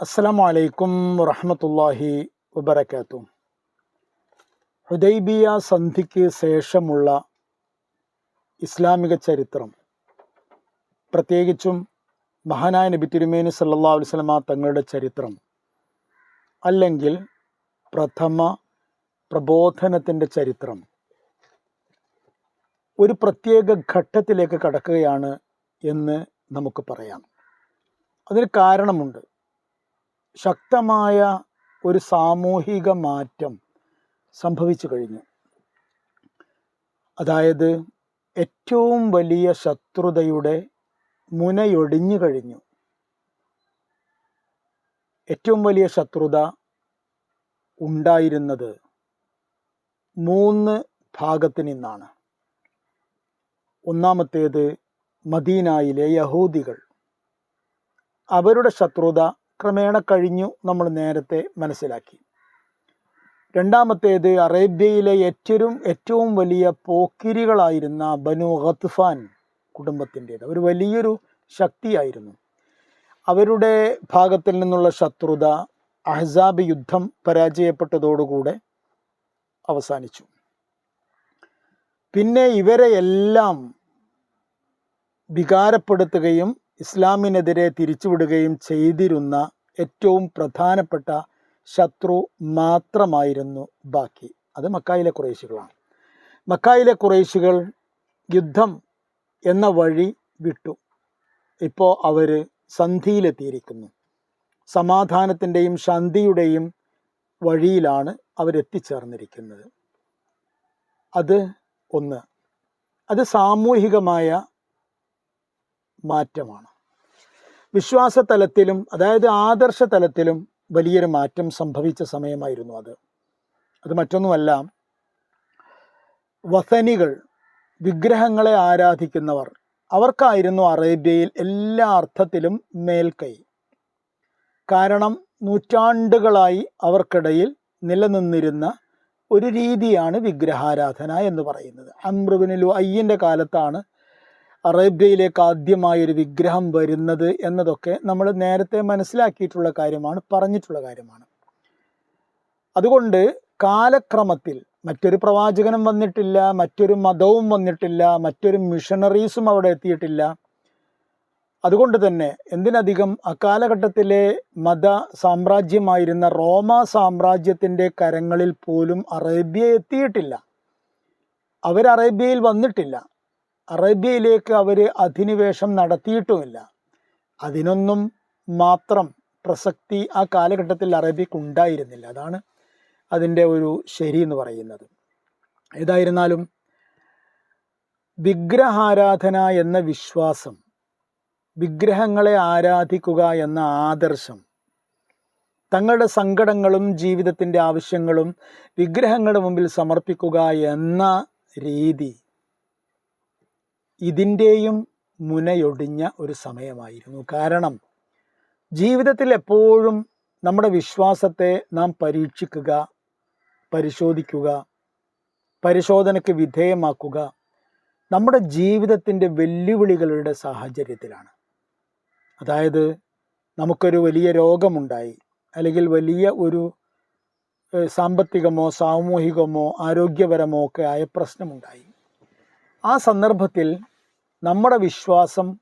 അസ്സലാമു അലൈക്കും വറഹമത്തല്ലാഹി വബർക്കാത്തു ഹുദൈബിയ സന്ധിക്ക് ശേഷമുള്ള ഇസ്ലാമിക ചരിത്രം. പ്രത്യേകിച്ചും മഹാനായ നബി തിരുമേനി സല്ലാ വസ്ലമ തങ്ങളുടെ ചരിത്രം. അല്ലെങ്കിൽ പ്രഥമ പ്രബോധനത്തിന്റെ ചരിത്രം. ഒരു പ്രത്യേക ഘട്ടത്തിലേക്ക് കടക്കുകയാണ് എന്ന് നമുക്ക് പറയാം. അതിന് കാരണമുണ്ട്. ശക്തമായ ഒരു സാമൂഹിക മാറ്റം സംഭവിച്ചു കഴിഞ്ഞു. അതായത് ഏറ്റവും വലിയ ശത്രുതയുടെ മുനയൊടിഞ്ഞു കഴിഞ്ഞു. ഏറ്റവും വലിയ ശത്രുത ഉണ്ടായിരുന്നത് മൂന്ന് ഭാഗത്തു നിന്നാണ്. ഒന്നാമത്തേത് മദീനായിലെ യഹൂദികൾ. അവരുടെ ശത്രുത ക്രമേണ കഴിഞ്ഞു നമ്മൾ നേരത്തെ മനസ്സിലാക്കി. രണ്ടാമത്തേത് അറേബ്യയിലെ ഏറ്റവും ഏറ്റവും വലിയ പോക്കിരികളായിരുന്ന ബനു ഖത്ഫാൻ കുടുംബത്തിന്റേത്. അവർ വലിയൊരു ശക്തിയായിരുന്നു. അവരുടെ ഭാഗത്തിൽ നിന്നുള്ള ശത്രുത അഹ്സാബ് യുദ്ധം പരാജയപ്പെട്ടതോടുകൂടെ അവസാനിച്ചു. പിന്നെ ഇവരെ എല്ലാം വികാരപ്പെടുത്തുകയും ഇസ്ലാമിനെതിരെ തിരിച്ചുവിടുകയും ചെയ്തിരുന്ന ഏറ്റവും പ്രധാനപ്പെട്ട ശത്രു മാത്രമായിരുന്നു ബാക്കി. അത് മക്കായിലെ കുറേശികളാണ്. മക്കായിലെ കുറേശികൾ യുദ്ധം എന്ന വഴി വിട്ടു. ഇപ്പോൾ അവർ സന്ധിയിലെത്തിയിരിക്കുന്നു. സമാധാനത്തിന്റെയും ശാന്തിയുടെയും വഴിയിലാണ് അവരെത്തിച്ചേർന്നിരിക്കുന്നത്. അത് ഒന്ന്. അത് സാമൂഹികമായ മാറ്റമാണ്. വിശ്വാസ തലത്തിലും അതായത് ആദർശ തലത്തിലും വലിയൊരു മാറ്റം സംഭവിച്ച സമയമായിരുന്നു അത്. അത് മറ്റൊന്നുമല്ല വസനികൾ വിഗ്രഹങ്ങളെ ആരാധിക്കുന്നവർ അവർക്കായിരുന്നു അറേബ്യയിൽ എല്ലാ അർത്ഥത്തിലും മേൽക്കൈ. കാരണം നൂറ്റാണ്ടുകളായി അവർക്കിടയിൽ നിലനിന്നിരുന്ന ഒരു രീതിയാണ് വിഗ്രഹാരാധന എന്ന് പറയുന്നത്. അമ്രുബിനുലു അയ്യന്റെ കാലത്താണ് അറേബ്യയിലേക്ക് ആദ്യമായി ഒരു വിഗ്രഹം വരുന്നത് എന്നതൊക്കെ നമ്മൾ നേരത്തെ മനസ്സിലാക്കിയിട്ടുള്ള കാര്യമാണ് പറഞ്ഞിട്ടുള്ള കാര്യമാണ്. അതുകൊണ്ട് കാലക്രമത്തിൽ മറ്റൊരു പ്രവാചകനും വന്നിട്ടില്ല മറ്റൊരു മതവും വന്നിട്ടില്ല മറ്റൊരു മിഷണറീസും അവിടെ എത്തിയിട്ടില്ല. അതുകൊണ്ട് തന്നെ എന്തിനധികം അക്കാലഘട്ടത്തിലെ മത സാമ്രാജ്യമായിരുന്ന റോമ സാമ്രാജ്യത്തിന്റെ കരങ്ങളിൽ പോലും അറേബ്യ എത്തിയിട്ടില്ല. അവർ അറേബ്യയിൽ വന്നിട്ടില്ല. അറേബ്യയിലേക്ക് അവർ അധിനിവേശം നടത്തിയിട്ടുമില്ല. അതിനൊന്നും മാത്രം പ്രസക്തി ആ കാലഘട്ടത്തിൽ അറേബ്യക്ക് ഉണ്ടായിരുന്നില്ല അതാണ് അതിന്റെ ഒരു ശരി എന്ന് പറയുന്നത്. ഏതായിരുന്നാലും വിഗ്രഹാരാധന എന്ന വിശ്വാസം വിഗ്രഹങ്ങളെ ആരാധിക്കുക എന്ന ആദർശം തങ്ങളുടെ സങ്കടങ്ങളും ജീവിതത്തിന്റെ ആവശ്യങ്ങളും വിഗ്രഹങ്ങളുടെ മുമ്പിൽ സമർപ്പിക്കുക എന്ന രീതി ഇതിന്റെയും മുനയൊടിഞ്ഞ ഒരു സമയമായിരുന്നു. കാരണം ജീവിതത്തിൽ എപ്പോഴും നമ്മുടെ വിശ്വാസത്തെ നാം പരീക്ഷിക്കുക പരിശോധിക്കുക പരിശോധനയ്ക്ക് വിധേയമാക്കുക നമ്മുടെ ജീവിതത്തിന്റെ വെല്ലുവിളികളുടെ സാഹചര്യത്തിലാണ്. അതായത് നമുക്കൊരു വലിയ രോഗമുണ്ടായി അല്ലെങ്കിൽ വലിയ ഒരു സാമ്പത്തികമോ സാമൂഹികമോ ആരോഗ്യപരമോ ഒക്കെ ആയ പ്രശ്നമുണ്ടായി. ആ സന്ദർഭത്തിൽ നമ്മുടെ വിശ്വാസം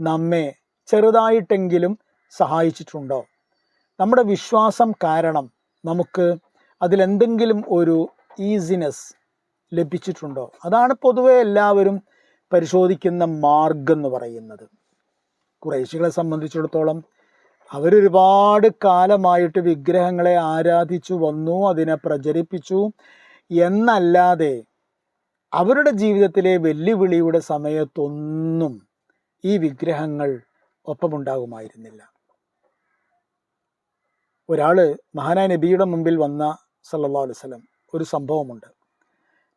നമ്മെ ചെറുതായിട്ടെങ്കിലും സഹായിച്ചിട്ടുണ്ടോ? നമ്മുടെ വിശ്വാസം കാരണം നമുക്ക് അതിലെന്തെങ്കിലും ഒരു ഈസിനെസ് ലഭിച്ചിട്ടുണ്ടോ? അതാണ് പൊതുവെ എല്ലാവരും പരിശോധിക്കുന്ന മാർഗം എന്ന് പറയുന്നത്. കുറേശികളെ സംബന്ധിച്ചിടത്തോളം അവരൊരുപാട് കാലമായിട്ട് വിഗ്രഹങ്ങളെ ആരാധിച്ചു വന്നു അതിനെ പ്രചരിപ്പിച്ചു. എന്നല്ലാതെ അവരുടെ ജീവിതത്തിലെ വെല്ലുവിളിയുടെ സമയത്തൊന്നും ഈ വിഗ്രഹങ്ങൾ ഒപ്പമുണ്ടാകുമായിരുന്നില്ല. ഒരാൾ മഹാനായ നബിയുടെ മുമ്പിൽ വന്ന സല്ലാ വസ്ലം ഒരു സംഭവമുണ്ട്.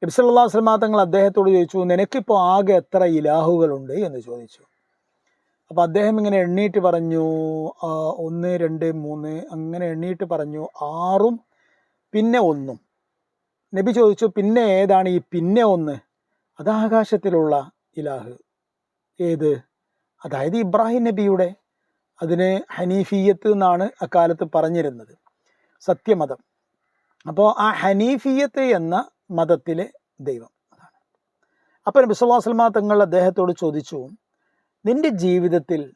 നബി സല്ലാ വസ്ലമാ തങ്ങൾ അദ്ദേഹത്തോട് ചോദിച്ചു നിനക്കിപ്പോൾ ആകെ എത്ര ഇലാഹുകളുണ്ട്? എന്ന് ചോദിച്ചു. അപ്പോൾ അദ്ദേഹം ഇങ്ങനെ എണ്ണീട്ട് പറഞ്ഞു ഒന്ന് രണ്ട് മൂന്ന് അങ്ങനെ എണ്ണീട്ട് പറഞ്ഞു ആറും പിന്നെ ഒന്നും. നബി ചോദിച്ചു പിന്നെ ഏതാണ് ഈ പിന്നെ ഒന്ന്? അതാകാശത്തിലുള്ള ഇലാഹ്. ഏത്? അതായത് ഇബ്രാഹിം നബിയുടെ അതിന് ഹനീഫിയത്ത് എന്നാണ് അക്കാലത്ത് പറഞ്ഞിരുന്നത്. സത്യമതം. അപ്പോൾ ആ ഹനീഫിയത്ത് എന്ന മതത്തിലെ ദൈവം അതാണ്. അപ്പോൾ സല്ലല്ലാഹു തങ്ങൾ അദ്ദേഹത്തോട് ചോദിച്ചു നിന്റെ ജീവിതത്തിൽ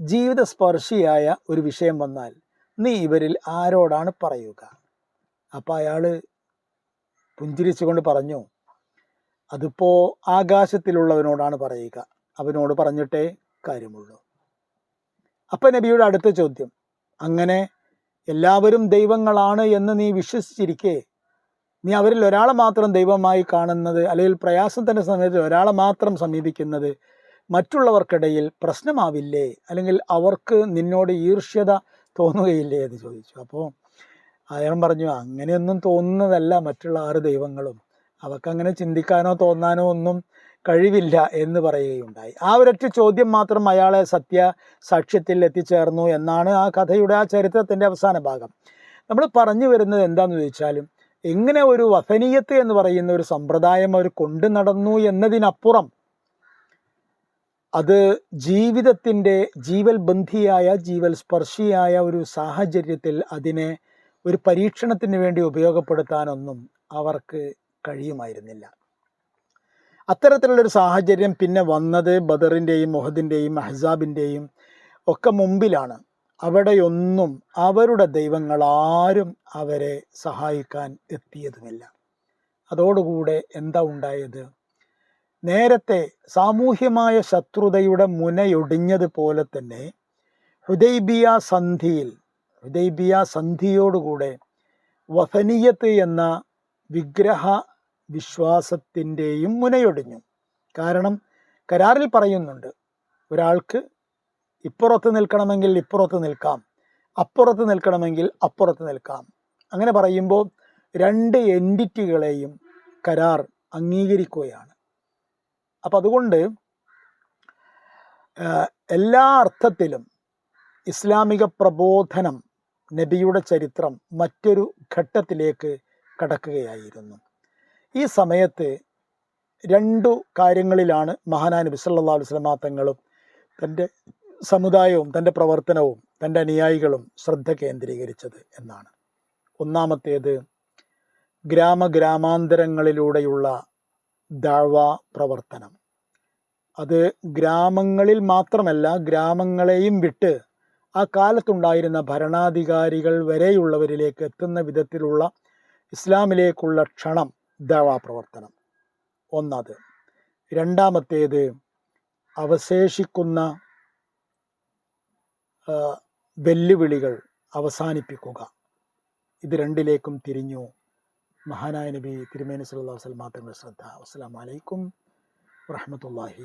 ജീവിത സ്പർശിയായ ഒരു വിഷയം വന്നാൽ നീ ഇവരിൽ ആരോടാണ് പറയുക? അപ്പോൾ അയാൾ പുഞ്ചിരിച്ചുകൊണ്ട് പറഞ്ഞു അതിപ്പോ ആകാശത്തിലുള്ളവനോടാണ് പറയുക. അവനോട് പറഞ്ഞിട്ടേ കാര്യമുള്ളൂ. അപ്പൊ നബിയുടെ അടുത്ത ചോദ്യം അങ്ങനെ എല്ലാവരും ദൈവങ്ങളാണ് എന്ന് നീ വിശ്വസിച്ചിരിക്കേ? നീ അവരിൽ ഒരാളെ മാത്രം ദൈവമായി കാണുന്നത് അല്ലെങ്കിൽ പ്രയാസത്തിന്റെ സമയത്ത് ഒരാളെ മാത്രം സമീപിക്കുന്നത് മറ്റുള്ളവർക്കിടയിൽ പ്രശ്നമാവില്ലേ? അല്ലെങ്കിൽ അവർക്ക് നിന്നോട് ഈർഷ്യത തോന്നുകയില്ലേ? എന്ന് ചോദിച്ചു. അപ്പോൾ അയാൾ പറഞ്ഞു അങ്ങനെയൊന്നും തോന്നുന്നതല്ല മറ്റുള്ള ആറ് ദൈവങ്ങളും. അവക്കങ്ങനെ ചിന്തിക്കാനോ തോന്നാനോ ഒന്നും കഴിവില്ല എന്ന് പറയുകയുണ്ടായി. ആ ഒരൊറ്റ ചോദ്യം മാത്രം അയാളെ സത്യ സാക്ഷ്യത്തിൽ എത്തിച്ചേർന്നു എന്നാണ് ആ കഥയുടെ ആ ചരിത്രത്തിന്റെ അവസാന ഭാഗം. നമ്മൾ പറഞ്ഞു വരുന്നത് എന്താണെന്ന് ചോദിച്ചാലും എങ്ങനെ ഒരു വസനീയത്ത് എന്ന് പറയുന്ന ഒരു സമ്പ്രദായം അവർ കൊണ്ടു നടന്നു എന്നതിനപ്പുറം അത് ജീവിതത്തിന്റെ ജീവൽ ബന്ധിയായ ജീവൽ സ്പർശിയായ ഒരു സാഹചര്യത്തിൽ അതിനെ ഒരു പരീക്ഷണത്തിന് വേണ്ടി ഉപയോഗപ്പെടുത്താനൊന്നും അവർക്ക് കഴിയുമായിരുന്നില്ല. അത്തരത്തിലുള്ളൊരു സാഹചര്യം പിന്നെ വന്നത് ബദറിന്റെയും മൊഹദിന്റെയും അഹ്സാബിന്റെയും ഒക്കെ മുമ്പിലാണ്. അവിടെയൊന്നും അവരുടെ ദൈവങ്ങൾ ആരും അവരെ സഹായിക്കാൻ എത്തിയതുമില്ല. അതോടുകൂടെ എന്താ ഉണ്ടായത്? നേരത്തെ സാമൂഹ്യമായ ശത്രുതയുടെ മുനയൊടിഞ്ഞതുപോലെ തന്നെ ഹുദൈബിയ സന്ധിയിൽ ഹുദൈബിയ സന്ധിയോടുകൂടെ വഫനീയത്ത് എന്ന വിഗ്രഹ വിശ്വാസത്തിന്റെയും മുനയൊടിഞ്ഞു. കാരണം കരാറിൽ പറയുന്നുണ്ട് ഒരാൾക്ക് ഇപ്പുറത്ത് നിൽക്കണമെങ്കിൽ ഇപ്പുറത്ത് നിൽക്കാം അപ്പുറത്ത് നിൽക്കണമെങ്കിൽ അപ്പുറത്ത് നിൽക്കാം. അങ്ങനെ പറയുമ്പോൾ രണ്ട് എന്റിറ്റികളെയും കരാർ അംഗീകരിക്കുകയാണ്. അപ്പം അതുകൊണ്ട് എല്ലാ അർത്ഥത്തിലും ഇസ്ലാമിക പ്രബോധനം നബിയുടെ ചരിത്രം മറ്റൊരു ഘട്ടത്തിലേക്ക് കടക്കുകയായിരുന്നു. ഈ സമയത്ത് രണ്ടു കാര്യങ്ങളിലാണ് മഹാനായ നബി സല്ലല്ലാഹു അലൈഹി വസല്ലമ തങ്ങളും തന്റെ സമുദായവും തന്റെ പ്രവർത്തനവും തന്റെ അനുയായികളും ശ്രദ്ധ കേന്ദ്രീകരിച്ചത് എന്നാണ്. ഒന്നാമത്തേത് ഗ്രാമ ഗ്രാമഗ്രാമാന്തരങ്ങളിലൂടെയുള്ള ദാഴ്വ പ്രവർത്തനം. അത് ഗ്രാമങ്ങളിൽ മാത്രമല്ല ഗ്രാമങ്ങളെയും വിട്ട് ആ കാലത്തുണ്ടായിരുന്ന ഭരണാധികാരികൾ വരെയുള്ളവരിലേക്ക് എത്തുന്ന വിധത്തിലുള്ള ഇസ്ലാമിലേക്കുള്ള ക്ഷണം ദവാ പ്രവർത്തനം. ഒന്നത്. രണ്ടാമത്തേത് അവശേഷിക്കുന്ന വെല്ലുവിളികൾ അവസാനിപ്പിക്കുക. ഇത് രണ്ടിലേക്കും തിരിഞ്ഞു. മഹാനായ നബി തിരുമേനി അലൈഹി വസല്ലം തങ്ങളുടെ ശ്രദ്ധ. അസ്സാം വലൈക്കും വറഹ്മത്തുള്ളാഹി